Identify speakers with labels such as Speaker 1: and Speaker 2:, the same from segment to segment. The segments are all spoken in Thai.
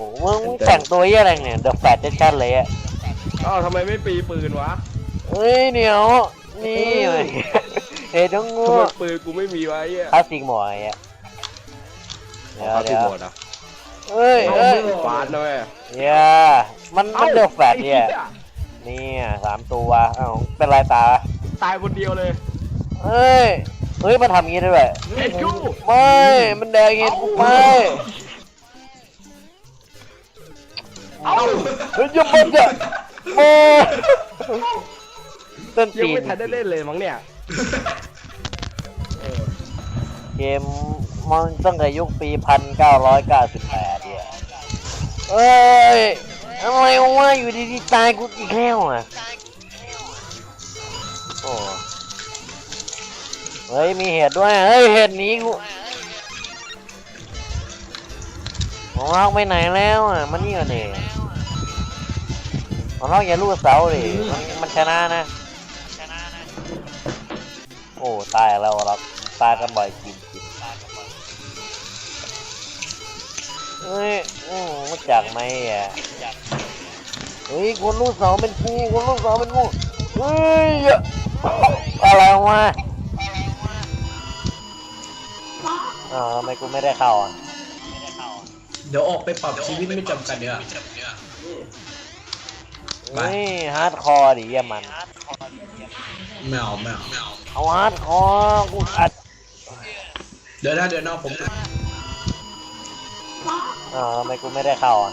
Speaker 1: อ้โหมึงมึงแต่งตัวเหี้ยอะไรเนี่ยเดอะแฟตชัดเลยอะ
Speaker 2: อ้าวทำไมไม่ปีปืนวะ
Speaker 1: เฮ้ยเดี๋ยวนี่เว้ยเฮ้ยต้องงู
Speaker 2: ทำไมปืนกูไม่มีไว้อะ
Speaker 1: คลาสสิกหมอยอะเดี๋ยว
Speaker 2: เอาที่
Speaker 1: เดี๋ยว
Speaker 2: หมดอะ
Speaker 1: เฮ้ย
Speaker 2: เอา
Speaker 1: เฮ้ย
Speaker 2: มือฟาดนะเว้ย
Speaker 1: เย้มันมันเดอะแฟตเนี่ยเนี่ยสามตัวอ้าวเป็นไรตา
Speaker 2: ตายคนเดียวเลย
Speaker 1: เฮ้ย เฮ้ย มันทำงี้ด้วย
Speaker 2: เห็นกู
Speaker 1: ไม่ มันแดงเงี้ยกูไม่
Speaker 2: เอ้า
Speaker 1: เฮ้ยอย่ามันจะโอ้ต้น
Speaker 2: ยัง
Speaker 1: ตีน
Speaker 2: ไม่ทันได้เล่นเลยมั้งเนี่ย
Speaker 1: เกมมันตั้งแต่ยุคปีพันเก้าร้อยเก้าสิบแปดเนี่ยเอ้ยอะไรวะอยู่ดีๆตายกูอีกแล้วอะโอ้เฮ้ยมีเหตุด้วยเฮ้ยเหตุหนี้กู ของเราไปไหนแล้วอะมันนี่ก่อนดิของเราอย่าลูกเสาดิมันมันชนะนะโอ้ตายแล้วเราตายกันบ่อยจริงจริงเฮ้ยอืมมาจากไหมอะเฮ้ยคนลูกเสาเป็นกูคนลูกเสาเป็นกูเฮ้ยอะไรวะอ้าทำไมกูไม่ได้เข้าอะ
Speaker 3: เดี๋ยวออกไปปรับชีวิตไม่จำกัดเดี๋ยวาไป
Speaker 1: เฮ้ยฮาร์ดคอร์ดิเยี่ยมัน
Speaker 3: ไม่เอาไม่เอา
Speaker 1: เอาฮาร์ดคอร์กูอัด
Speaker 3: เดี๋ยวนะเดี๋ยวนะผม
Speaker 1: อ้าวทำไมกูไม่ได้เข้าอะ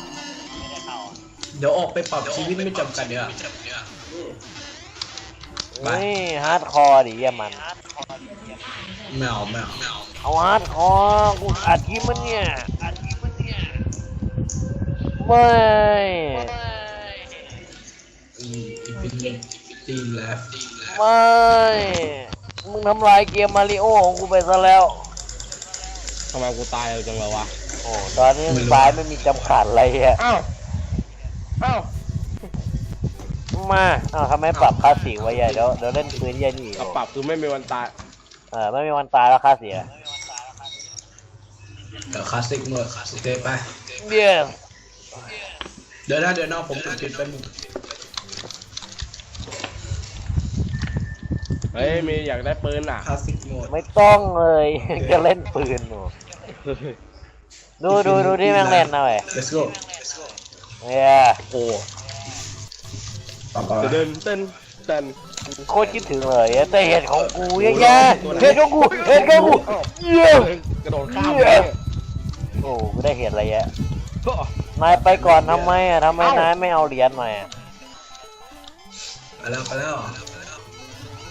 Speaker 3: เดี๋ยวออกไปปรับชีวิตไม่จำกัดเดี๋ยวาไป
Speaker 1: เฮ้ยฮาร์ดคอร์ดิเยี่ยมัน
Speaker 3: ไม่เอาไม่เอา
Speaker 1: เอาฮาร์ดคอร์กูอัดคลิปมันเนี่ยอัดคลิปมันเนี่ย ไม่
Speaker 3: อืมอีฟินิตีแล้ว
Speaker 1: ไม่ มึงทำลายเกมมาริโอของกูไปซะแล้ว
Speaker 2: ทำไมกูตายจังเลยวะ
Speaker 1: โอ้ ตอนนี้สายไม่มีจำกัดอะไรอะ
Speaker 2: อ้าวอ้าว
Speaker 1: มาอ้าวทำไมปรับค่าสีไว้ใหญ่เดี๋ยวเดี๋ยวเล่นปืนใหญ่นี่
Speaker 2: กระปรับคือไม่มีวันตาย
Speaker 1: เออไม่มีวันตายแล้วค่าเสีย
Speaker 3: เดี๋ยวคลาสสิกหมดโอเคไป
Speaker 1: เดี๋ยว
Speaker 3: เดี๋ยวนะเดี๋ยวนะผมกดผิดไปบนึง
Speaker 2: เฮ้ยมีอยากได้ปืนอะ
Speaker 3: คลาสสิกหมด
Speaker 1: ไม่ต้องเลย จะเล่นปืนหนูดูดูดูที่แม่งเล่นนะเว้ย
Speaker 3: let's go
Speaker 1: เนี่ย
Speaker 2: โอ้
Speaker 3: ปรับปรับ
Speaker 2: เดินเต้นเต้น
Speaker 1: โคตรคิดถึงเลยอะแต่เห็ดของกูเยอะแยะเห็ดของกูเห็ดของกูเยี่ยม
Speaker 2: กระโดดข้าม
Speaker 1: เหี้ยโอ้กูได้เห็ดอะไรเยอะ นายไปก่อนทำไมอะทำไมนายไม่เอาเหรียญมาอะ
Speaker 3: ไปแล้วไปแล้ว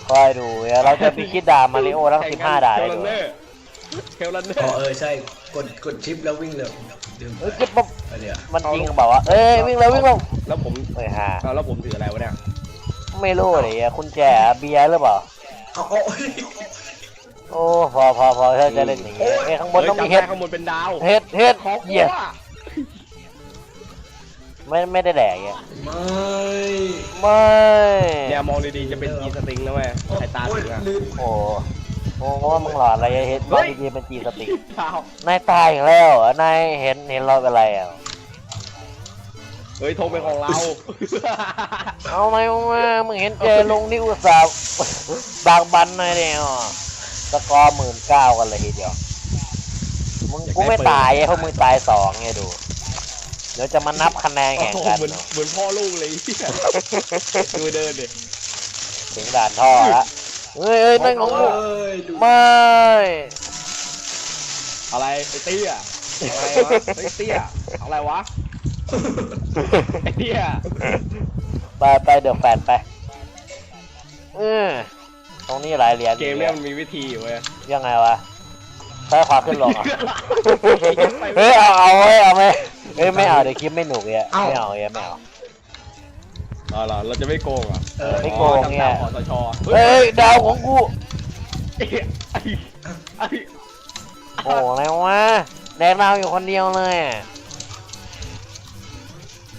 Speaker 1: คอยดูเดี๋ยวเราจะพิชิตด่ามาริโอทั้งสิบห้าด่านเลยดู
Speaker 2: เฮลลันเนอ
Speaker 3: อ๋อ
Speaker 2: ร์
Speaker 3: เออใช่กดกดชิปแล้ววิ่งเลยดื่มไป
Speaker 1: เฮ้ยเจ็บปั๊บ
Speaker 3: ไปเดี๋ยว
Speaker 1: มันจริงเปล่าวะเอ้ยวิ่งเร็ววิ่งเร็ว
Speaker 2: แล้วผม
Speaker 1: เฮ้ยฮะ
Speaker 2: อ้าวแล้วผมถืออะไรวะเนี่ย
Speaker 1: ไม่รู้เลยอะคุณแจเบียร์หรือเปล่า
Speaker 3: เอาเอา
Speaker 1: โอ้พอพอพอเธอจะเล่นอย่างงี้เอ้ยข้างบนต้องมี
Speaker 2: เฮ้
Speaker 1: เห็
Speaker 2: ย
Speaker 1: ด
Speaker 2: จำได้ข้างบนเป็นดาว
Speaker 1: เห็ดเห็ด
Speaker 2: ของ
Speaker 1: เหี้ย
Speaker 2: อะ
Speaker 1: ไม่ไม่ได้แดกอะ
Speaker 3: ไม่
Speaker 1: ไม่
Speaker 2: เนี่ยมองดีๆจะเป็นจีสติงนะแม่ใครตาถึงอะ
Speaker 3: ลืม
Speaker 1: โอ้โอ้ว่ามึงหลอนอะไรเห็ดบางทีเป็นจีสติก
Speaker 2: เปล่านา
Speaker 1: ยตายอีกแล้วเหรอนายเห็นเห็นเราเป็นอะไรอะ
Speaker 2: เฮ้ยโทรเป็นของเรา
Speaker 1: เอาไหมว่ามึงเห็นเจลงนี่อุตส่าห์บางบันหน่อยเดียวสกอร์หมื่นเก้ากันเลยทีเดียวมึงกูไม่ตายไอ้พวกมึงตายสองไงดู เดี๋ยวจะมานับคะแนน
Speaker 2: โอ้
Speaker 1: แข่ง
Speaker 2: โห
Speaker 1: กัน
Speaker 2: เหมือน
Speaker 1: เนอะ
Speaker 2: เหมือนพ่อลูกเลยเหี้ยดูเดินดิ
Speaker 1: ถึงด่านท่อละเฮ้ยเฮ้ยนั่นของกู
Speaker 3: เอ้ยดู
Speaker 1: ไม่
Speaker 2: อะไรไอ้เตี้ยอะไรวะไอ้เตี้ยอะไรวะไอ้เตี้ย
Speaker 1: ไปไปเดือดแฟนไปเออตรงนี้หลายเหรียญ
Speaker 2: เกมเนี้ยมันมีวิธีอยู่เว้ย
Speaker 1: ยังไงวะ ใช้ความขึ้นลงอะเฮ้ยเอาเอาเฮ้ยเอาไหมเฮ้ยไม่เอาเดี๋ยวคลิปไม่หนุกเนี่ยไม่เอาเนี่ยไม่เอา
Speaker 2: อ๋อเหรอเราจะไม่โกงเหรอะ
Speaker 3: เออ
Speaker 1: ไม่โกงเนี่ย
Speaker 2: ขอสช
Speaker 1: เฮ้ยดาวของกู
Speaker 2: ไอ้ไอ้ไอ้
Speaker 1: โอ้อะไรวะแดงดาวอยู่คนเดียวเลยอะ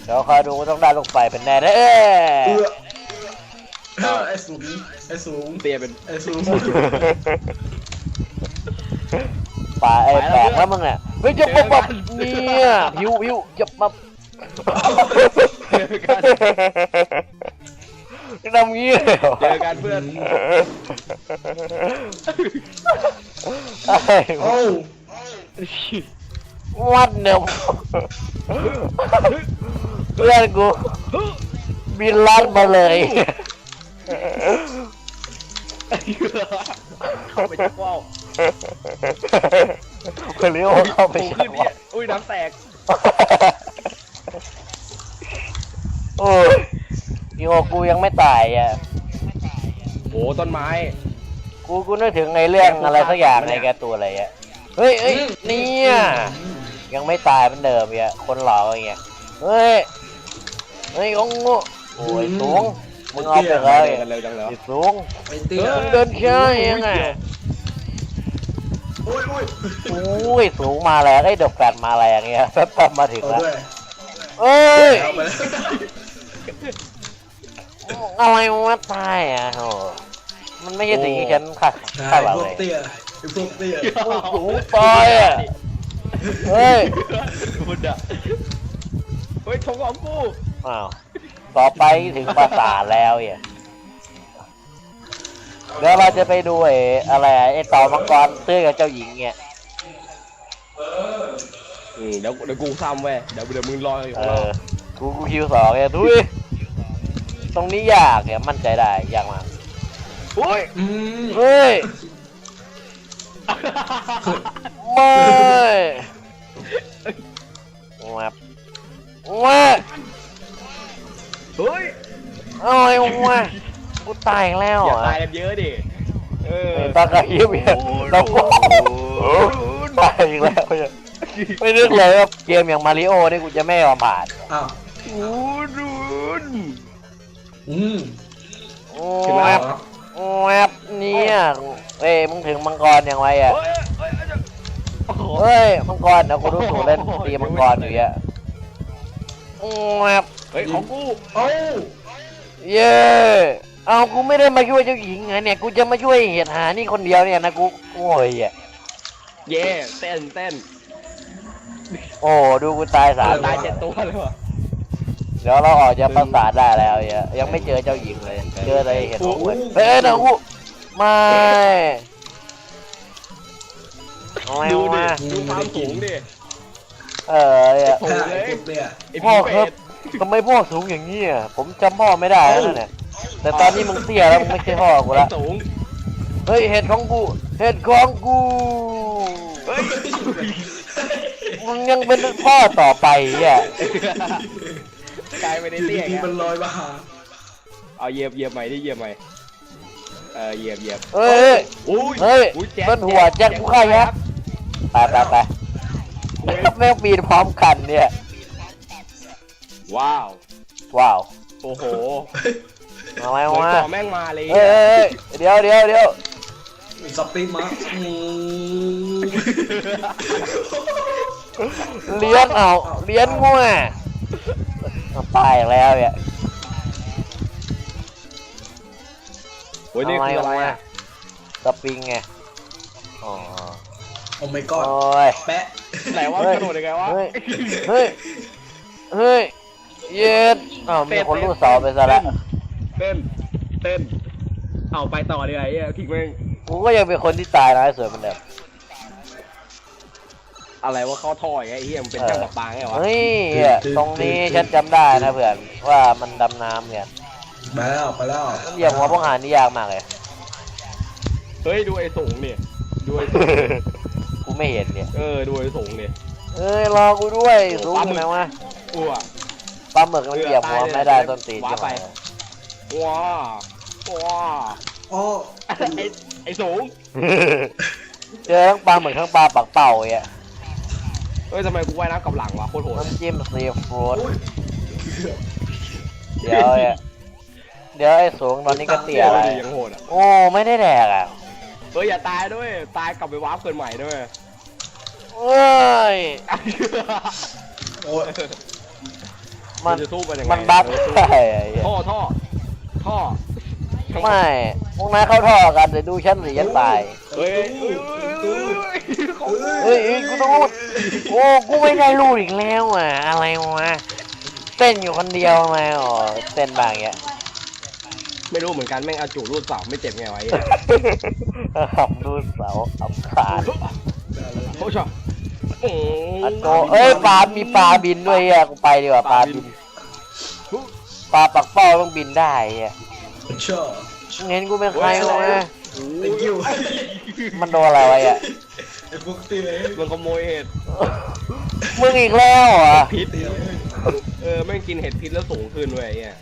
Speaker 1: เดี๋ยวคอยดูว่าต้องได้ลูกไฟเป็นแน่ได้เอ้
Speaker 3: เออไอ้สูงไอ้สูง
Speaker 2: เตี้ยเป็น
Speaker 3: ไอ้สูง
Speaker 1: ปป่าไอ้แปลกแล้วมึงเนี่ยเฮ้ยจะปั๊บปั๊บเนี่ยหิวหิวจะปั๊บทำงี้เลยเหรอ
Speaker 2: เจอกันเพื่อน
Speaker 1: ไอ้
Speaker 3: โอ้
Speaker 1: วัดเนี่ยเพื่อนกูบินลัดมาเลย
Speaker 2: เข้าไปชักว่าว
Speaker 1: ไปเลี้ยวเข้าไป
Speaker 2: โผล่
Speaker 1: ชั
Speaker 2: ขึ้น
Speaker 1: ว่า
Speaker 2: เนี่ยอุ้ยน้ำแตก
Speaker 1: โอ้ยอีโอกูยังไม่ตายอะ
Speaker 2: โอ้ต้นไม้
Speaker 1: กูกูนึกถึงในเรื่องอะไรสักอย่างในแกตูนอะไรอะ เฮ้ยเฮ้ยเนี่ยยังไม่ตายเหมือนเดิมอะคนหล่ออย่างเงี้ย เฮ้ย เฮ้ยองงูโอ้ยสูงมึงเอาไปเลย
Speaker 2: เร็วจังเลย
Speaker 1: ไอ้สูง
Speaker 3: ไอ้เตี้ย
Speaker 1: มึงเดินช้ายังไง
Speaker 3: อ้ยโอ้ย
Speaker 1: อุ้ยสูงมาแล้วไอ้ดอกแฟดมาแรงเงี้ยแป๊บๆมาถึง
Speaker 3: เอา
Speaker 1: แล้ว
Speaker 3: ด้วย
Speaker 1: เอ้ย
Speaker 3: เอาไปแล้ว
Speaker 1: อะไรวะตายอะโหมันไม่ใช่สิ่งที่ฉันคาดคาดหวัง
Speaker 3: พว
Speaker 1: เล
Speaker 3: ก
Speaker 1: ย
Speaker 3: เตี้ยไอ้พวกเตี้ย
Speaker 1: มึงสูงตายอะเฮ้ย
Speaker 2: พุดอะเฮ้ยทงของกู
Speaker 1: อ้าว ต่อไปถึงปราสาทแล้วเนี่ย เดี๋ยวเราจะไปดูไอ้อะไรอะไอ้ต่อมังกรตื้อกับเจ้าหญิงเนี่ย
Speaker 2: อืมเดี๋ยวเดี๋ยวกูซ้ำเว้ยเดี๋ยวเดี๋ยวมึงรออยู่
Speaker 1: เอ
Speaker 2: ข้างนอก
Speaker 1: อกูกูคิวสองเนี่ยทุยตรงนี้ยากเนี่ยมั่นใจได้ยากมาก
Speaker 2: อุ้ย
Speaker 3: อืม
Speaker 1: เฮ้ยไม่วับวับ
Speaker 2: เฮ้ย
Speaker 1: อะไรวะ กูตายอีกแล้ว
Speaker 2: อย่า
Speaker 1: อะ
Speaker 2: ตายกันเยอะดิเออ
Speaker 1: ไอ้ตากระยิบเนี่ยเราก็ตายอีกแล้วเนี่ยไม่นึกเลยว่าเกมอย่างมาริโอนี่กูจะไม่ยอมผ่าน
Speaker 3: อ้าว
Speaker 2: อูรุน
Speaker 3: อืม
Speaker 2: ถึง
Speaker 1: แว
Speaker 2: แล้ว
Speaker 1: บแวบเนี่ยเอ้ยมึงถึงมังกรยังไงอะ
Speaker 2: เฮ้ยเฮ้ยเฮ้ยโอ้โห
Speaker 1: เฮ้ยมังกรเดี๋ยวกูรู้สูตรเล่นตีมังกรอยู่อะแวบ
Speaker 2: เฮ้ยของกู
Speaker 3: โอ้า
Speaker 1: เย้ เอากูไม่ได้มาช่วยเจ้าหญิงไงเนี่ยกูจะมาช่วยเหตุหานี่คนเดียวเนี่ยนะกูโอ้ยอะ
Speaker 2: เย่เต้นเต้น
Speaker 1: โอ้ดูกูตายสาม
Speaker 2: ตายเจ็ดตัวเลยว่ะ
Speaker 1: เดี๋ยวเราออกจากปราสาทได้แล้วเนี่ยยังไม่เจอเจ้าหญิงเลยเจออะไรเห็นของเว้ยเฮ้ยนะกูไม่อะไร
Speaker 2: ดูดิ
Speaker 1: วะ
Speaker 2: ดูความสูงดิ
Speaker 1: เออเนี่ย
Speaker 2: โอ้
Speaker 3: ใช่
Speaker 2: ย
Speaker 3: ไอ้พวกเตี้ย
Speaker 2: ไอ้
Speaker 1: พ่อ
Speaker 2: พี่
Speaker 1: ครับ
Speaker 2: เป็ด
Speaker 1: ทำไมพ่อสูงอย่างนี้อะผมจำพ่อไม่ได้แล้วเนี่ย แต่ตอนนี้มึงเตี้ยแล้วมึงไม่ใช่พ่อกูละ
Speaker 2: ไอ้สูง
Speaker 1: เฮ้ยเห็ดของกูเห็ดของกู
Speaker 2: เฮ้ย
Speaker 1: มึงยังเป็นพ่อต่อไปอะ
Speaker 2: กลายเป็น
Speaker 3: อ
Speaker 2: ไอ้
Speaker 3: ยู่
Speaker 2: เตี้ย
Speaker 3: ดี
Speaker 2: ไง
Speaker 3: ๆมันลอยมาหา
Speaker 2: เอาเหยียบเหยียบใหม่ดิเหยียบใหม่เออเหยียบเหยียบ
Speaker 1: เฮ้ย
Speaker 2: อุ้ย
Speaker 1: เฮ้ย
Speaker 2: อุ้ยแจ็ค
Speaker 1: ต้นหัวแจ็คผู้ฆ่ายักษ์ไปไปไปแม่งปีนพร้อมกันเนี่ย
Speaker 2: ว้าว
Speaker 1: ว้าว
Speaker 2: โอ้โห
Speaker 1: อะไร
Speaker 2: เหมือน
Speaker 1: วะ
Speaker 2: ก่อแม่งมาเลย
Speaker 1: เฮ้ยเฮ้ยเฮ้ยเดี๋ยวเดี๋ยวเดี๋ยว
Speaker 3: สปีดมาอืม
Speaker 1: เลี้ยนเอาเลี้ยนมั่วตายอีกแล้วเนี่ย
Speaker 2: โอ้ยนี่คืออะไร
Speaker 1: วะ
Speaker 2: อะ
Speaker 1: สปริงไงอ๋อ
Speaker 3: โอ้ไม่ก
Speaker 1: โอ้
Speaker 3: อด
Speaker 1: ย
Speaker 3: แปะ
Speaker 2: ไหนว่ากระโดดยังไงวะ
Speaker 1: เฮ้ยเฮ้ยเฮ้ยเย็ดอ้าวมีคนรูดเสาไปซะแล้ว
Speaker 2: เต้น เต้น เอาไปต่อดีไอ้เหี้ยทิ้งแม่ง
Speaker 1: กูก็ยังเป็นคนที่ตายนะไอ้สวยเหมือนเดิม
Speaker 2: อะไรว่าเข้าท่ออย่างเงี้ยไอ้เหี้ยมันเป็นช่างประปาไงวะ
Speaker 1: เฮ้ยเนี่ยตรงนี้ฉันจำได้นะเพื่อนว่ามันดำน้ำเนี่ย
Speaker 3: ไปแล้วไปแล้ว
Speaker 1: มันเหยียบหัวพวกหานนี่ยากมากเลย
Speaker 2: เฮ้ยดูไอ้สูงเนี่ยดูไอ้สูง
Speaker 1: กูไม่เห็นเนี่ย
Speaker 2: เออดูไอ้สูงเนี่ย
Speaker 1: เอ้ยรอกูด้วยสูงอยู่ไหนวะ
Speaker 2: อ้ว
Speaker 1: ปลาหมึกมันเหยียบหัวไม่ได้ต้นตีน
Speaker 2: ว้า
Speaker 1: ใช่
Speaker 2: ไป
Speaker 1: ไหม
Speaker 2: ว้าว้า
Speaker 3: โอ้
Speaker 2: ไอ้ไอ้สูง
Speaker 1: เจอทั้งปลาหมึกทั้งปลาปักเป่าเนี่ย
Speaker 2: เฮ้ยทำไมกูว่ายน้ำกับหลังวะโคตรโหด
Speaker 1: น้ำจิ้มซีฟู้ด
Speaker 3: โอ้ย
Speaker 1: เดี๋ยวเนี่ยเดี๋ยวไอ้สูงตอนนี้ก็เตี่ยอะไร
Speaker 2: ยังโหดอะ
Speaker 1: โอ้ไม่ได้แดกอะ
Speaker 2: เฮ้ยอย่าตายด้วยตายกลับไปวาร์ปเกินใหม่ด้วย
Speaker 1: เอ้ย
Speaker 3: โอ้ย
Speaker 1: มัน
Speaker 2: จะสู้กันยังไง
Speaker 1: มันบั๊ก
Speaker 2: เออสู้
Speaker 1: ได้ไอ้เหี้ย
Speaker 2: ท่อท่อ ท่อ
Speaker 1: ไม่พวกนายเข้าท่อกันเดี๋ยวดูฉันหรือฉันตาย
Speaker 2: เฮ้ยเฮ้ย
Speaker 3: ตู้
Speaker 2: เฮ้ยขอ
Speaker 1: เฮ้ยเฮ้ยกูต้องรูดโอ้กูไม่ได้รูดอีกแล้วอะอะไรวะเต้นอยู่คนเดียวทำไมอ๋อเต้นบางอย่าง
Speaker 2: ไม่รู้เหมือนกันแม่งเอาจู่รูดเสาไม่เจ็บไงวะไอ้
Speaker 1: ขับรูดเสาขับขาด
Speaker 2: โอ้ชอบอืม
Speaker 1: อันโตเอ้ยปลามีปลาบินด้วยอะกูไปดีกว่าปลาบินป ลาปักเป้าต้องบินได้อะ
Speaker 3: ชอบ
Speaker 1: เห็นกูเป็นใครวะ
Speaker 3: thank you
Speaker 1: มันโดนอะไรไว้อะ
Speaker 3: ไอ้พวกเตี้ย
Speaker 2: มันขโมยเห็ด
Speaker 1: มึงอีกแล้วเหรอะ
Speaker 2: พิษ
Speaker 3: เตี้ย
Speaker 2: เออแม่งกินเห็ดพิษแล้วสูงขึ้นเว้ยไอ้เนี่ย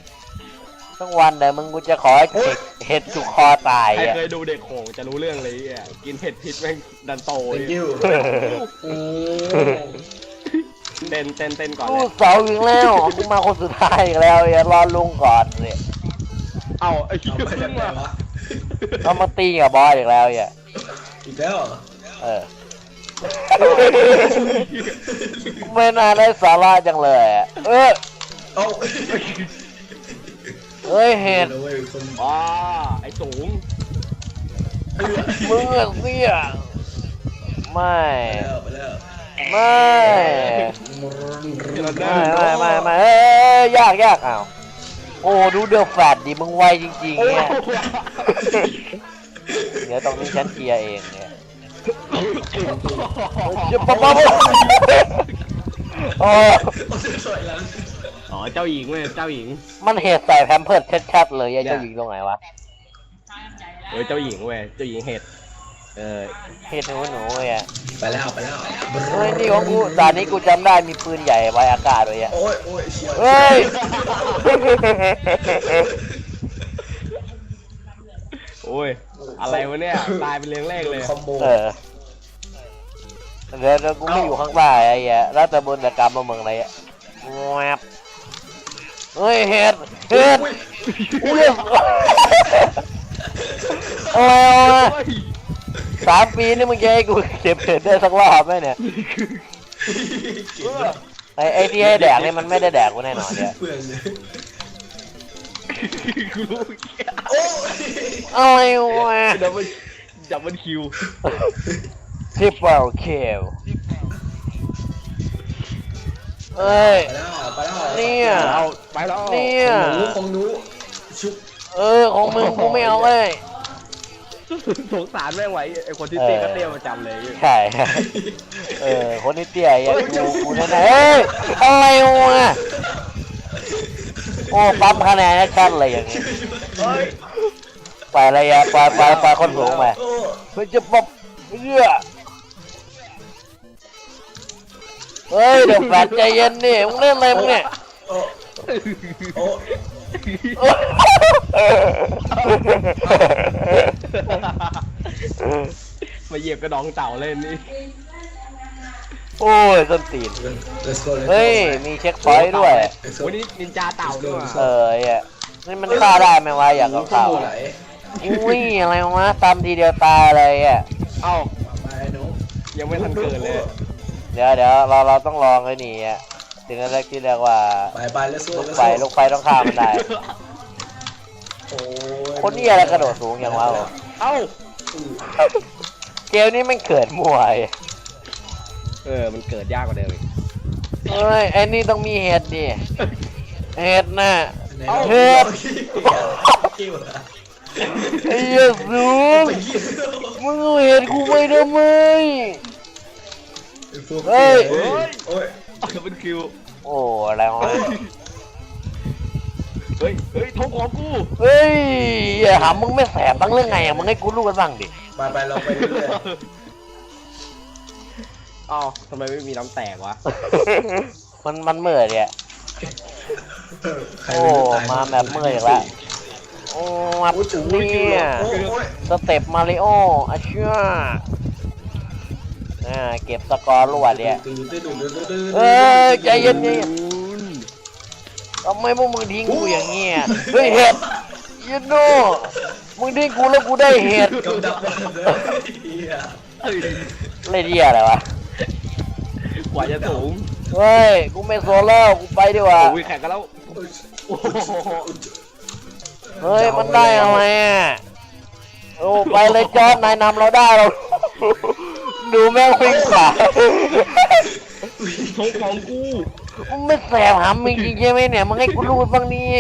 Speaker 1: ทั้งวันแต่มึงกูจะขอให้เห็ดเห็ดสุกคอตาย
Speaker 2: ใคร
Speaker 1: อะ
Speaker 2: เคยดูเด็กโขงจะรู้เรื่องเลยไอะกินเห็ดพิษแม่งดันโต
Speaker 3: thank you โอ้
Speaker 2: เต้นเต้นเต้นก่อน
Speaker 1: รู
Speaker 2: เลย
Speaker 1: ดเสาอีกแล้วกูมาคนสุดท้ายอีกแล้วอย่ารอลุงก่อนเลย
Speaker 2: เอาไอ้เหี้ย
Speaker 3: เอาไปจากไหนวะ
Speaker 1: เอามาตีกับบอสอีกแล้วอย่า
Speaker 3: อีกแล้วเหรอ
Speaker 1: เออไม่น่าได้สาระจังเลยอะเออ
Speaker 3: เอ้า
Speaker 1: เฮ้ยเห็ด
Speaker 3: เดี๋ยวเว้ยคน
Speaker 2: อ๋อไอ้สูง
Speaker 1: มึงอะเสียไม่
Speaker 3: ไปแล้ว
Speaker 1: ไม่
Speaker 3: ไปแล้ว
Speaker 1: ไม่ไม่ไม่ไม่เอ้ยยากยากอ้าวโอ้ดูเดือดแฟดดิมึงไวจริงๆเนี่ยเดี๋ยวตรงนี้ฉันเคลียร์เองเนี่ยจะปั๊บปั๊บโอ้
Speaker 3: สวยหลัง
Speaker 2: อ๋อเจ้าหญิงเว้ยเจ้าหญิง
Speaker 1: มันเหตุใส่แพมเพิร์ดชัดๆเลยไอ้เจ้าหญิงตรงไหนวะ
Speaker 2: เออเจ้าหญิงเว้ยเจ้าหญิงเห็ด เออ
Speaker 1: เหตุหนูหนูๆเลยอะ
Speaker 3: ไปแล้วไปแล้ว
Speaker 1: เฮ้ยนี่ของกูด่านนี้กูจำได้มีปืนใหญ่ไว้อากาศด้วยอะ
Speaker 3: โอ้ยโอ้ยเชียว
Speaker 1: เฮ้ย
Speaker 2: โอ้ยอะไรวะเนี่ยตายเป็นเลี้ยงแรกเลย
Speaker 3: คอมโบ
Speaker 1: เออเดี๋ยวเดี๋ยวกูไม่อยู่ข้างใต้ไอ้เหี้ยรัฐบุญกรรมมาเมืองอะไรอะแวบเฮ้ยเห็ดเห็ดอุ้ยอะไรวะ สามปีนี่มึงจะให้กูเก็บเห็ดได้สักรอบไหมเนี่ยไอ้ไอ้ที่ให้แดกนี่มันไม่ได้แดกกูแน่นอนเนี่ย
Speaker 3: เปลืองเลย
Speaker 2: กูรู้
Speaker 3: โอ้ย
Speaker 1: อะไรวะ
Speaker 2: ดับเบิลดับเบิลคิว
Speaker 1: ทิปเปิลคิวเอ้ย
Speaker 3: ไปแล้วไปแล้ว
Speaker 1: เนี่ย
Speaker 2: เอาไปแล้ว
Speaker 1: เนี่ย
Speaker 3: ของหนูของหนูชุบ
Speaker 1: เออของมึงกูไม่เอาเลย
Speaker 2: สงสารแม่งไว้ไอคนที่เตี้ยก็เตี้ยประจำเลย
Speaker 1: ใช่เออคนที่เตี้ยไอ้กูกูแน่เฮ้ยอะไรวะโอ้ปั๊มคะแนนให้ชัดเลยอย่างนี้
Speaker 3: ย
Speaker 1: ไปอะไรอะไปไปไปคนสูงไป
Speaker 3: โอ้
Speaker 1: เฮ้ยจะป๊บเรื่อเฮ้ยเดี๋ยวแฟดใจเย็นดิมึงเล่นอะไรมึงเนี่ย
Speaker 3: โอ้
Speaker 2: มาเหยียบกระดองเต่าเล่นนี่
Speaker 1: โอ้ยส้นตีน
Speaker 3: let's go let's go
Speaker 1: เฮ้ย มีเช็คพอยต์ด้วย
Speaker 3: let's go
Speaker 2: วันนี้นินจาเต่าด้วยว่ะ
Speaker 1: เออไอ้อะนี่มันฆ่าได้ไหมวะอยากเอา
Speaker 3: ข้า
Speaker 1: ข่าว
Speaker 3: ไหล
Speaker 1: อุ้ยอะไรวะตามทีเดียวตายเลยอะ
Speaker 2: เอ้า
Speaker 3: ไปหนู
Speaker 2: ยังไม่ทันเกิดเลย
Speaker 1: เดี๋ยวเดี๋ยวเราเราต้องลองไอ้นี่อะ สิ่งแรกที่เรียกว่า
Speaker 3: ไปไป let's go
Speaker 1: ลูก
Speaker 3: let's
Speaker 1: ไฟ
Speaker 3: go
Speaker 1: ลูกไฟต้องฆ่ามันได้
Speaker 3: โอ้ย
Speaker 1: คนนี้อะไรกระโดดสูงอย่างวะผม
Speaker 2: เอ้า
Speaker 1: เกมนี้มันเกิดมั่วไอ้
Speaker 2: เออ มันเกิดยากกว่าเดิมอีก
Speaker 1: เฮ้ยไอ้นี่ต้องมีเห็ดดิเห็ดน่ะ
Speaker 3: เอา
Speaker 1: เฮ็ด
Speaker 3: กิ้วอะ
Speaker 1: ไอ้เหี้ยสูง
Speaker 3: ไปกิ้ว
Speaker 1: มึงเอาเห็ดกูไปทำไม
Speaker 3: ไอ้พวก
Speaker 1: เฮ้ย
Speaker 3: เฮ้ย โอ้ย
Speaker 2: เอาเป็นคิว
Speaker 1: โอ้อะไรวะ
Speaker 2: เฮ้ย เฮ้ยทงของกู
Speaker 1: เฮ้ยอย่าหามึงไม่แสบบ้างเรื่องไงอะมึงให้กูรู้กันบ้างดิ
Speaker 3: ไปไปเราไปเรื่อย
Speaker 2: เอ้าทำไมไม่มีน้ำแตกวะ
Speaker 1: มันมันเมื่อยเนี่ย
Speaker 3: ๆใคร
Speaker 1: โอ้
Speaker 3: ไม่รู้ตย
Speaker 1: มาแบบเมื่อยอีกแล้วโอ้มา
Speaker 3: โอ้ยถึง
Speaker 1: เนี่ย
Speaker 3: โอ้ยโอ้ย
Speaker 1: สเต็ปมาริโออาเชื่อ อ่าเก็บสกอร์รวดเนี่ย
Speaker 3: ตื่นตื่นตื่นตื่นตื่น
Speaker 1: เอ้ยใจเย็นนี่ทำไมพวกมึงทิ้งกูอย่างเงี้ยเฮ้ยเห็ดยูโน่มึงทิ้งกูแล้วกูได้เห็ด
Speaker 3: กำดับมันเลยเหี้ย
Speaker 2: เฮ้ย
Speaker 1: เล่นเหี้ยอะไรวะ
Speaker 2: กว่าจะสูง
Speaker 1: เฮ้ยกูไม่โซโล่กูไปดีกว่า
Speaker 2: โอ้ยแข่งกันแล้วโอ้โห
Speaker 1: เฮ้ยมันได้อะไรอะโอ้ไปเลยจอร์ดนายนำเราได้เรา ดูแม่งวิ่งขวา
Speaker 2: ทงของกู
Speaker 1: มึงไม่แสบหำมึงจริงๆใช่ไหมเนี่ยมึงให้กูรูดบ้างนี่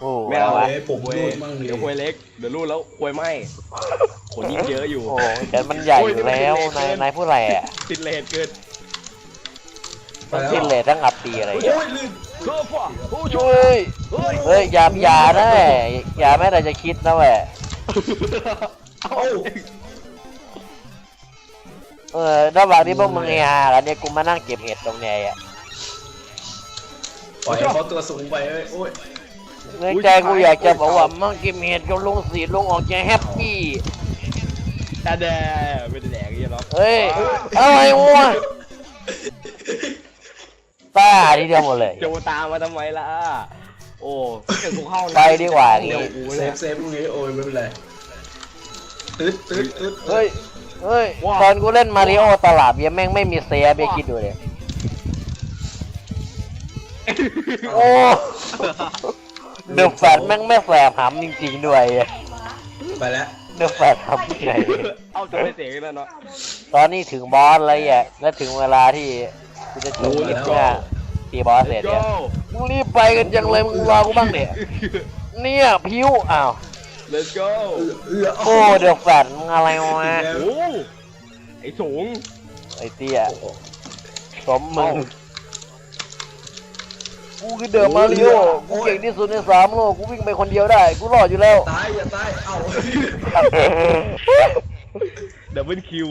Speaker 1: โอ้
Speaker 2: ไม่เอา
Speaker 1: วะ
Speaker 3: เว้ยผมรูดมั่งดิ
Speaker 2: เดี๋ยวควยเล็ก เดี๋ยวรูดแล้วควยไหมขนยิ่งเยอะอยู่
Speaker 1: โอ้แขนมันใหญ่อยู่แล้วนายนายผู้ไรอะ
Speaker 2: ติดเลทเกิน
Speaker 3: ไปแล้ว
Speaker 1: สิ้นเลยทั้งอับปีอะไร
Speaker 3: โอ้
Speaker 1: อย่าง
Speaker 3: ยลื่น
Speaker 2: เฮ้ยพ่อโอ้ย
Speaker 1: เฮ้ย
Speaker 2: เฮ้ย
Speaker 1: เฮ้ยอย่าอย่านะอย่าแม้แต่จะคิดนะเว้ย
Speaker 3: เอ้า
Speaker 1: เออระหว่างที่พวกมึงเฮฮากันเนี่ยกูมานั่งเก็บเห็ดตรงเนี้ยอะ
Speaker 3: ปล่อยให้เขาตัวสูงไปเว้ยโอ้ย
Speaker 1: ในใจกูอยากจะบอกว่ามั่งเก็บเห็ดกับลุงสีลุงออกจะแฮปปี้
Speaker 2: ตาแดงไม่ได้แดงอย่างเงี้ยหรอก
Speaker 1: เฮ้ยอะไรวะตาทีเดียวหมดเลย
Speaker 2: จะมาตามมาทำไมล่ะ โอ้เกิดกูเข้า
Speaker 1: ไปดีกว่าอย่างงี้
Speaker 2: เดี๋ยวกู
Speaker 3: เซ
Speaker 2: เนี่ย
Speaker 3: ฟเซฟตรงนี้โอ้ยไม่เป็นไร ตึ๊ดตึ๊ดตึ๊ด
Speaker 1: เฮ้ย เฮ้ย
Speaker 2: ว้าว
Speaker 1: ตอนกูเล่นมาริโอตลาดยังแม่งไม่มีเซียไปคิดดูเลยโอ้เดอะแฟตแม่งไม่แสบหำจริงๆด้วย
Speaker 3: ไปแล้ว
Speaker 1: เดอะแฟตทำยังไง
Speaker 2: เอาจะไปเสียงแล้วเนาะ
Speaker 1: ตอนนี้ถึงบอสแล้วอะและถึงเวลาที่กูจะจบคลิปเนี่ยตีบอสเสร็จ
Speaker 2: โย
Speaker 1: เนี่ยมึงรีบไปกันจังเลยมึงรอกูบ้างเนี่ยเนี่ยพิ้วอ้าว
Speaker 2: let's go
Speaker 3: เอื้อ
Speaker 1: โอ้เดอะแฟตมึงอะไรวะ
Speaker 2: โอ้ไอ้สูง
Speaker 1: ไอ้เตี้ยสมมึงกูคือเดอะมาริโอกูเก่งที่สุดในสามโลกกูวิ่งไปคนเดียวได้ กูรอดอยู่แล้ว
Speaker 3: ตายอย่าตายเอ้า
Speaker 2: ดับเบิลคิว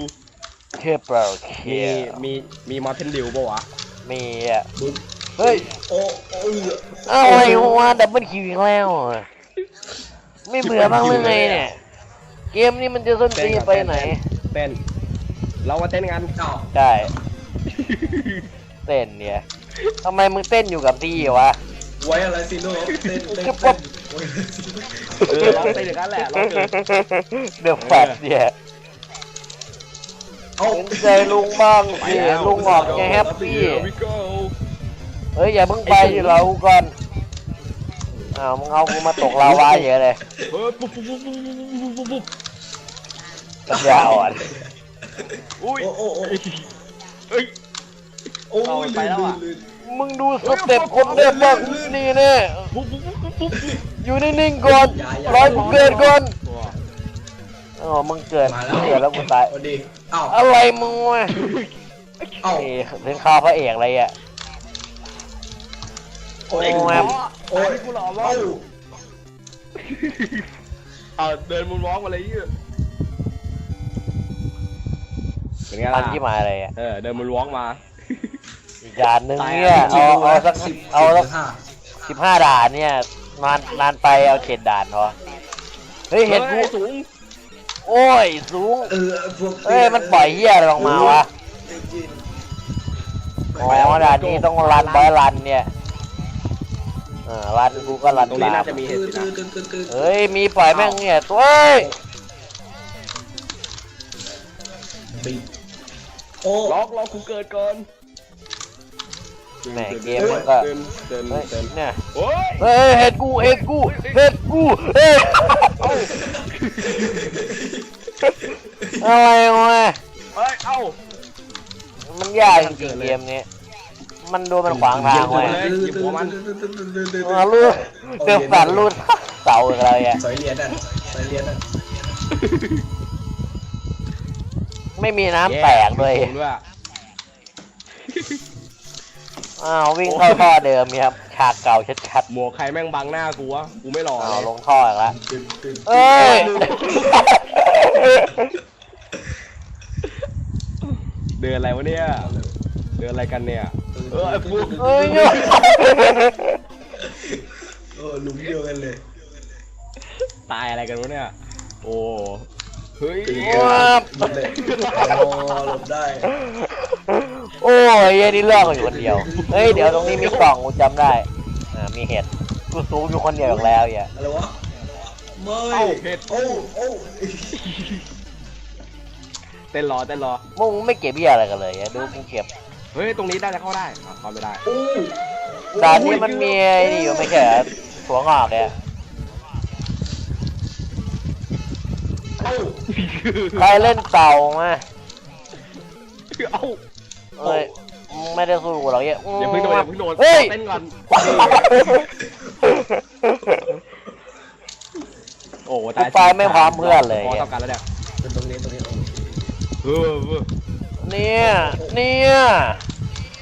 Speaker 1: เทปเปอร์เค
Speaker 2: มีมีมีมาเทนดิวปะวะ
Speaker 1: มีอะ
Speaker 3: บึ้ม
Speaker 1: เฮ้ย
Speaker 3: โอ้โอ้ย
Speaker 1: อะไรวะดับเบิลคิวอีกแล้วอะ ไม่เบื่อบ้างหรือไงเนี่ย เกมนี้มันจะส้นตีนไปไหน
Speaker 2: เต้นเรามาเต้นกัน
Speaker 3: เอ้า
Speaker 1: ได้ เต้นเนี่ยทำไมมึงเต้นอยู่กับที่วะ
Speaker 3: ไว้อะไรสิโน่เต้นเต้น
Speaker 1: จะ
Speaker 3: เต้น
Speaker 2: เออเราเต้นอย่างนั้นแหละเราเกิด
Speaker 1: เดือดแฟดเนี่ย
Speaker 3: เอ้า
Speaker 1: เห็นใจลุงบ้าง
Speaker 2: ไป
Speaker 1: สิ
Speaker 2: แล้ว
Speaker 1: ลุงออกจะแฮปปี้
Speaker 2: Here we go
Speaker 1: เฮ้ยอย่าเพิ่งไปดิเราก่อน อ้าวมึงเอากูมาตกลาวาเยอะเลย
Speaker 2: เฮ้ยปุ๊บปุ๊บปุ๊บปุ๊บปุ๊บปุ๊บปุ๊บ
Speaker 1: ปัญญาอ่อน
Speaker 2: อุ้ย
Speaker 3: โอ้โอ้โอ้
Speaker 2: เอ้ย
Speaker 3: โอ้
Speaker 2: เอา
Speaker 3: ย
Speaker 2: ไปแล้วอะ
Speaker 3: ลื่น
Speaker 1: มึงดูสเต็ปคนได้บ้างนี่แน่
Speaker 2: ปุ๊บปุ๊บปุ๊บปุ๊บปุ๊บ
Speaker 1: อยู่นิ่งๆก่อนร้อยกูเกิดก่อน
Speaker 2: ตัว
Speaker 1: อ๋อมึงเกิด
Speaker 3: มาแล้ว
Speaker 1: เกิดแล้วกูตาย
Speaker 3: โอ้ดีเอ้า
Speaker 1: อะไรมึงวะ
Speaker 3: เอ้า
Speaker 1: เอ้ถึงข้าวพระเอกอะไรอะ
Speaker 3: โอ้ย
Speaker 1: โอ้ย
Speaker 3: โอ้ย
Speaker 2: กูหล่อมา
Speaker 3: เอ้าก
Speaker 2: เอาเดินมุนวอล์กมาเลยยี่เป็นไง
Speaker 1: อั
Speaker 2: ล่ะ
Speaker 1: นที่มาอะไรอะ
Speaker 2: เออเดินมุนวอล์กมา
Speaker 1: อีกด่านหนึ่งเนี่ยเอาเอาสักสิบเอาสัก
Speaker 3: ห้า
Speaker 1: สิบห้าด่านเนี่ยนานนานไปเอาเจ็ดด่านพอเฮ้ยเห็นกู
Speaker 2: ฮ้ยสูง
Speaker 1: โอ้ยสูง
Speaker 3: เออพวก
Speaker 1: เอ้ยมันปล่อยเหี้ยอะไรออกมาวะอ๋อด่านนี้ต้องรันร้อยรันเนี่ยเออรันกูก็รัน
Speaker 2: ตรงนี้
Speaker 1: ตา
Speaker 2: น่ามจะมีเห็ด
Speaker 3: ตื่น
Speaker 2: สินะ
Speaker 3: ตื่นตื่นตื่น
Speaker 1: เฮ้ยมีปล่อยแม่งเนี่ยตัวเอ้ย
Speaker 3: บีโอ้
Speaker 2: ล็อกล็อกกูเกิดก่อน
Speaker 1: แหม่เกมมันก็
Speaker 2: เดินเดิน
Speaker 1: เฮ้ย
Speaker 2: เดิน
Speaker 1: เนี่ย
Speaker 2: โอ้ย
Speaker 1: เฮ้ยเห็ดกูเห็ดกูเห็ดกูเฮ้ยอะไรวะ
Speaker 2: เฮ้ยเอ้า
Speaker 1: มันยากจริงๆเกมนี้ มันดูมันขวางทางไว้
Speaker 3: ตื่นตื่นตื่นตื่นตื่นตื่นตื่น
Speaker 1: มาลูดเกือบฝันลูดเสาอะไรอะ
Speaker 3: สอยเหรียญนั่นสอยเหรียญนั่น
Speaker 1: ไม่มีน้ำแตกเลย
Speaker 2: ผมด้วย
Speaker 1: อ้าววิ่งเข้าท่อเดิมเนี่ยครับฉากเก่าชัด
Speaker 2: หมวกใครแม่งบังหน้ากูวะกูไม่หล่อ
Speaker 1: ๆ
Speaker 2: เล
Speaker 1: อ้า
Speaker 2: ยว
Speaker 1: ลงท่ออีกแล้ว
Speaker 3: ตื่นตื่น
Speaker 1: เอ้ย
Speaker 2: เดินอะไรวะเนี่ย เดินอะไรกันเนี่ย เออไอ้พวก
Speaker 1: เอ้ยโย
Speaker 3: โอ้ลุมเดียวกันเลย
Speaker 2: ตายอะไรกันวะเนี่ย โอ้ เฮ้ย
Speaker 3: ตื่นกันหมดเลยโอ้หลบได้
Speaker 1: โอ้ยไอ้นี่เลือกอยู่คนเดียว เฮ้ยเดี๋ยวตรงนี้มีกล่องกูจำได้ อ่ามีเห็ดกูสูงอยู่คนเดียวอีกแล้วอย่า
Speaker 3: อะไรวะไม่
Speaker 2: เอ้าเห็ด
Speaker 3: โอ้โอ้
Speaker 2: เต้นรอเต้นรอ
Speaker 1: มึงไม่เก็บเบี้ยอะไรกันเลยอะดูกูเก็บ
Speaker 2: เฮ้ย ตรงนี้ได้จะเข้าได้อะเข้าไม่ได้
Speaker 3: โอ้
Speaker 1: ด่านนี้มันมีไอ้นี่อยู่ไม่ใช่เหรอถั่วงอกเนี่ย
Speaker 3: เอ้า
Speaker 1: ใครเล่นเต่ามา
Speaker 2: เอ้า
Speaker 1: เอ้ยมึงไม่ได้สู้หรอกเนี่ย
Speaker 2: อย่าเพิ่งโดนอย่าเพิ่งโดน
Speaker 1: เฮ้ย
Speaker 2: เต้นก่อน โอ้
Speaker 1: กูไปไม่พร้อมเพื่อนเลย
Speaker 2: พอ
Speaker 1: เนี่ย
Speaker 2: เท่ากันแล้วเนี่ย
Speaker 3: เป็นตรงนี้ตรงนี้เอา
Speaker 2: เออเออ
Speaker 1: เนี่ยเนี่ย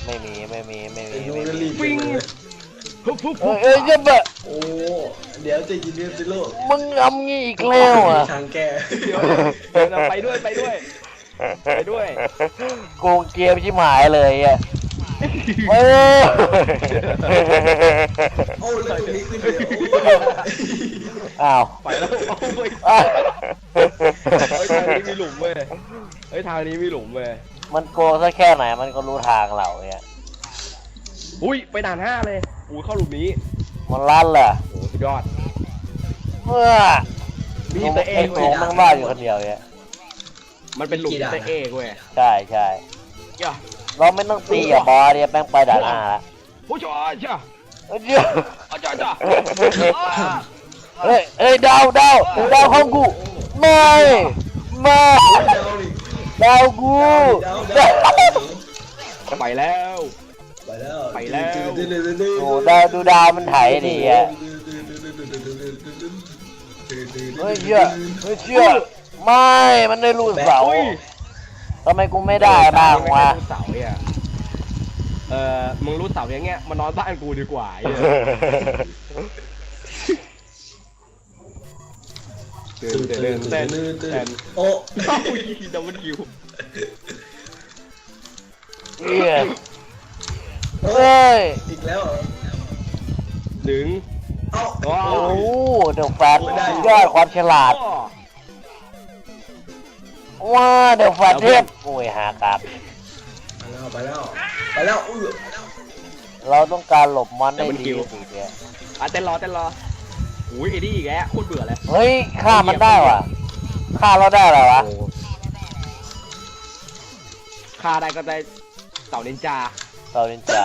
Speaker 1: ไม่มีไม่มีไม่มี
Speaker 3: เป็นยู
Speaker 1: ไม่
Speaker 3: เร
Speaker 1: มี
Speaker 3: ลีเป็นเลย
Speaker 2: ปุ๊บปุ๊บ
Speaker 1: เอ้ยเอ้ยเจะเบะ
Speaker 3: โอ้ เดี๋ยวจะยินดีสิลูก
Speaker 1: มึงทำงี้อีกแล้วอะ
Speaker 3: ทางแก้
Speaker 2: เดี๋ยวเดี๋ยวนะไปด้วยไปด้วย ไปด้วย
Speaker 1: โกงเกมชิบหายเลยอะเอ้ย
Speaker 3: โอ้แล้วตรงนี้ขึ้นเลยโอ้
Speaker 1: อ้าว
Speaker 2: ไปแล้วเอาไป
Speaker 1: อ้าว
Speaker 2: เฮ้ยทางนี้มีหลุมเว้ย เฮ้ยทางนี้มีหลุมเว้ย
Speaker 1: มันโกงสักแค่ไหนมันก็รู้ทางเราเนี่ย
Speaker 2: อุ้ยไปด่านห้าเลยอุ้ยเข้าหลุมนี้
Speaker 1: มันลั่นเหรอ
Speaker 2: โอ้สุดยอด
Speaker 1: เมื่อ
Speaker 2: มีแต่เอ
Speaker 1: ไอ้
Speaker 2: ง
Speaker 1: โกงนั่งบ้าอยู่คนเดียวเนี่ย
Speaker 2: มันเป็นหลุมแต่เอกเว้ย
Speaker 1: ใช่ใช่
Speaker 2: ย่า
Speaker 1: เราไม่ต้องตีกับบอสเนี่ยแป้งไปด่านหน้าละ
Speaker 2: ผู้ชายจ้ะ
Speaker 1: เอ้ยเดี๋ยว
Speaker 2: อาจารย์จ้ะ
Speaker 1: เฮ้ยเฮ้ยดาวดาวดาวของกูไม่ไม่
Speaker 3: ดาวดิ
Speaker 1: ดาวกู
Speaker 3: ดาวดาว
Speaker 2: ไปแล้ว
Speaker 3: ไปแล้ว
Speaker 2: ไปแล้ว
Speaker 1: โอ้ดาวดูดาวมันไถดิอะเฮ้ยเชื่อเฮ้ยเชื่อไม่มันได้รูดเสา
Speaker 2: อุ้ย
Speaker 1: ทำไมกูไม่ได้บ้างวะ
Speaker 2: รูดเสาเนี่ยเออมึงรู้เสาอย่างเงี้ยมานอนบ้านกูดีกว่า ไอ้เหี้นเดินเต้นเต้น
Speaker 3: โอ้
Speaker 2: เอ้าดับเบิลคิว
Speaker 1: เหี้ยเฮ้ย
Speaker 3: อีกแล้วห
Speaker 2: นึ่ง
Speaker 3: เอ้า
Speaker 1: โอ้โหเดอะแฟตยอดความฉลาดว้าเดอะแฟตเทพโอ้ยหากลับ
Speaker 3: ไปแล้วไปแล้วไปแล้ว
Speaker 1: เราต้องการหลบมอนได้ดีสุดเนี่ย
Speaker 2: อะเต้นรอเต้นรอ อุ้ยไอ้นี่อีกแล้วโคตรเบื่อเลย
Speaker 1: เฮ้ยฆ่ามันได้ว่ะฆ่าเราได้เหรอวะ
Speaker 2: ฆ่าได้ก็ได้เต่านินจา
Speaker 1: เต่านินจา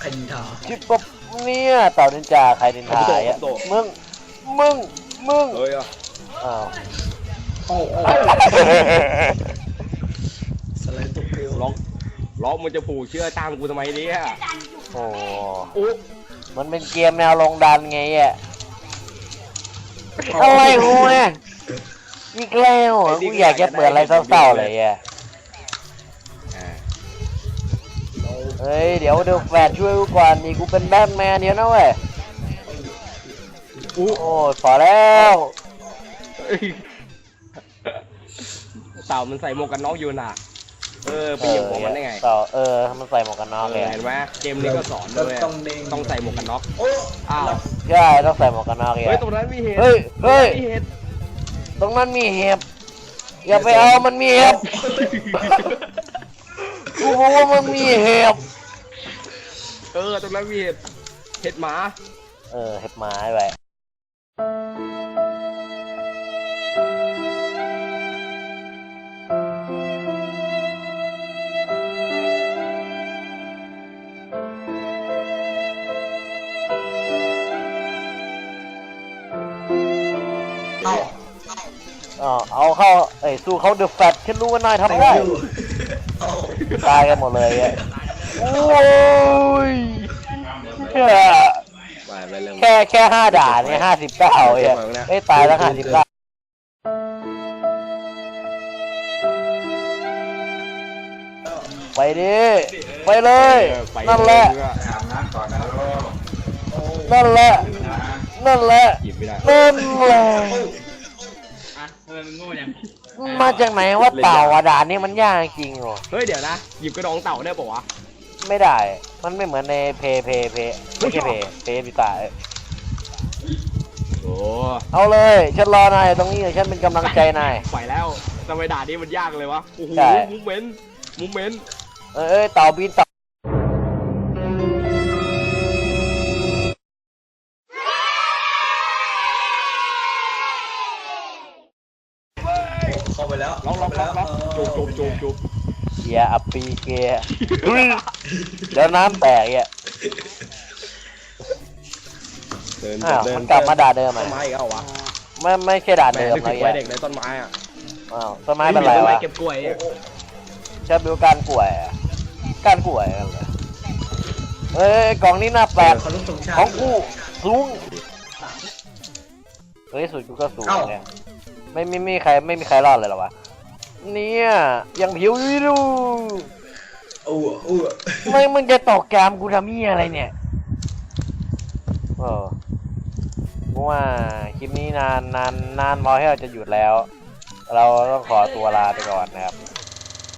Speaker 3: ใครยิงถา
Speaker 1: คิดว่าเนี่ยเต่านินจาใครนินทาอะมึง มึง มึง
Speaker 2: เฮ้ยอะ
Speaker 1: อ้าว
Speaker 3: โอ้โอ้สไลด์ตกเกลียว
Speaker 2: ล็อกล็อกมันจะผูกเชือกตามกูทำไมเนี่ย
Speaker 1: โอ้
Speaker 2: อุ๊
Speaker 1: มันเป็นเกมแนวลงดันไงอะ อะไรกูเนี่ยอีกแล้วเหรอกูอยากจะเปิดอะไรเศร้าๆเลยอะ
Speaker 2: อ่า
Speaker 1: เฮ้ยเดี๋ยวเดี๋ยวแฟดช่วยกูก่อนนี่กูเป็นแบทแมนเดี๋ยวนะเว้ย
Speaker 2: อู้
Speaker 1: โอ้ยพอแล้ว
Speaker 2: เอ้ยเต่ามันใส่หมวกกันน็อกอยู่น่ะ เออไปเหยียบหัวมันได้ไง
Speaker 1: ต่อเออมันใส่หมวกกันน็อก
Speaker 2: เอ
Speaker 1: เลย
Speaker 2: อเห็นไหมเกมนี้ก็สอนด้วย
Speaker 3: ต้องเด้ง
Speaker 2: ต้องใส่หมวกกันน็อก
Speaker 3: โอ้
Speaker 2: อ้าว
Speaker 1: ใช่ต้องใส่หมวกกันน็อกเลย
Speaker 2: เฮ้ยตรงนั้นมีเห็ด
Speaker 1: เฮ้ยเฮ้ย
Speaker 2: มีเห็ด
Speaker 1: ตรงนั้นมีเห็บอย่าไปเอามันมีเห็บกูบอกว่ามันมีเห็บ
Speaker 2: เออตรงนั้นมีเห็ดเห็ดหมา
Speaker 1: เออเห็บไม้ไป
Speaker 3: เอา
Speaker 1: เข้าเอ้ยสู้เขาเดอะแฟตฉันรู้ว่านายทำได้
Speaker 3: เอ้า
Speaker 1: ตายกันหมดเลยอะโอ้ยแค่
Speaker 2: ไปไปเรื่อง
Speaker 1: แค่แค่ห้าด่านเนี่ยห้าสิบเก้าเองไม่ตายแล้วห้าสิบเก้าไปดิไปเลย
Speaker 2: ไป
Speaker 1: นั่นแหละ
Speaker 3: โอ้
Speaker 1: นั่นแหละ นั่นแหละ
Speaker 2: หยิบไม่ได้
Speaker 1: นั่นแหละ
Speaker 4: ยัง
Speaker 1: มาจากไหนว่าเต่าอะด่านนี้มันยากจริงเหรอ
Speaker 2: เฮ้ยเดี๋ยวนะหยิบกระดองเต่าได้ปะวะ
Speaker 1: ไม่ได้ มันไม่เหมือนในเพย์เพย์เพย์ไม่ใช่เพย์เพย์พิตา
Speaker 2: โอ้
Speaker 1: เอาเลยฉันรอนายตรงนี้ฉันเป็นกำลังใจนาย
Speaker 2: ไปแล้วทำไมด่านนี้มันยากเลยวะโอ้โห
Speaker 1: ใช่
Speaker 2: มูเมนต์มูเมนต์
Speaker 1: เอ้ยเอ้ยเต่าบินเต่า
Speaker 3: แล้ว
Speaker 2: ล็อกล็อกล็อกล็อกจูบจูบจูบจูบ
Speaker 1: เกียร์อัปปีเกียร์เดี๋ยวน้ำแตกอะ
Speaker 2: เดิน
Speaker 1: อ้าว
Speaker 2: เดิ
Speaker 1: มันกลับมาด่าเดิม
Speaker 2: ต้
Speaker 1: อะ
Speaker 2: นไม้อีกแล้ววะ
Speaker 1: ไม่ไม่ใช่ด่าน
Speaker 2: แหม่
Speaker 1: เดิม
Speaker 2: นึก
Speaker 1: นะ
Speaker 2: ถึง
Speaker 1: ไอ้
Speaker 2: วัย
Speaker 1: เหี้
Speaker 2: เด็
Speaker 1: ย
Speaker 2: กในต้นไม้อะ
Speaker 1: อ้าวต้นไม้เป็นไร
Speaker 3: ม่
Speaker 1: วะ
Speaker 3: เก็บกล้วย
Speaker 1: ชอบดูการกล้วยอะการกล้วยกันเลยเอ้ยกล่องนี้น่าแปลก
Speaker 3: เขาลุกตรงชาติ
Speaker 1: ของกูสูงเฮ้ยสุดกูก็สูง
Speaker 3: เอ้า
Speaker 1: เนี่ยไม่ไม่ไม่มีใครไม่มีใครรอดเลยเหรอวะ เนี่ย ยังผิวอยู่ดู
Speaker 3: อู้อู้
Speaker 1: ไม่มึงจะตอกแกมกูทำเหี้ยอะไรเนี่ยเออกูว่าคลิปนี้นานนานนานพอที่เราจะหยุดแล้ว เราต้องขอตัวลาไปก่อนนะครับ